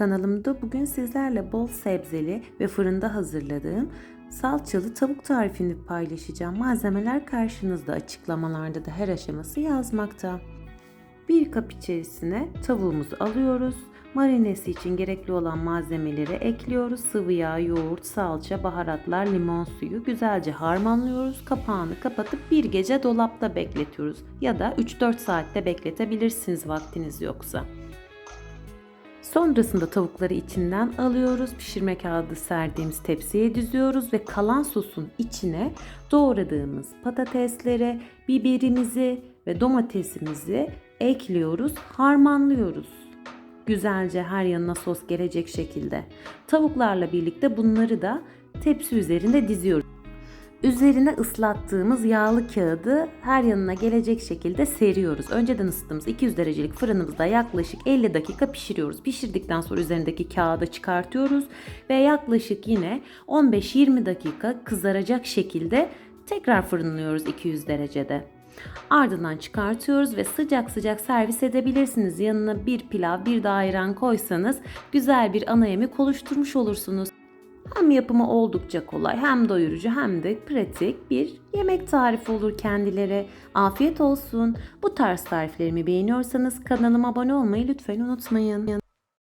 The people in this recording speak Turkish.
Kanalımda bugün sizlerle bol sebzeli ve fırında hazırladığım salçalı tavuk tarifini paylaşacağım. Malzemeler karşınızda açıklamalarda da her aşaması yazmakta. Bir kap içerisine tavuğumuzu alıyoruz. Marinesi için gerekli olan malzemeleri ekliyoruz. Sıvı yağ, yoğurt, salça, baharatlar, limon suyu güzelce harmanlıyoruz. Kapağını kapatıp bir gece dolapta bekletiyoruz. Ya da 3-4 saatte bekletebilirsiniz vaktiniz yoksa. Sonrasında tavukları içinden alıyoruz. Pişirme kağıdı serdiğimiz tepsiye diziyoruz ve kalan sosun içine doğradığımız patateslere, biberimizi ve domatesimizi ekliyoruz, harmanlıyoruz. Güzelce her yanına sos gelecek şekilde. Tavuklarla birlikte bunları da tepsi üzerinde diziyoruz. Üzerine ıslattığımız yağlı kağıdı her yanına gelecek şekilde seriyoruz. Önceden ısıttığımız 200 derecelik fırınımızda yaklaşık 50 dakika pişiriyoruz. Pişirdikten sonra üzerindeki kağıdı çıkartıyoruz ve yaklaşık yine 15-20 dakika kızaracak şekilde tekrar fırınlıyoruz 200 derecede. Ardından çıkartıyoruz ve sıcak sıcak servis edebilirsiniz. Yanına bir pilav, bir de koysanız güzel bir ana yemek oluşturmuş olursunuz. Yapımı oldukça kolay hem doyurucu hem de pratik bir yemek tarifi olur kendileri. Afiyet olsun. Bu tarz tariflerimi beğeniyorsanız kanalıma abone olmayı lütfen unutmayın.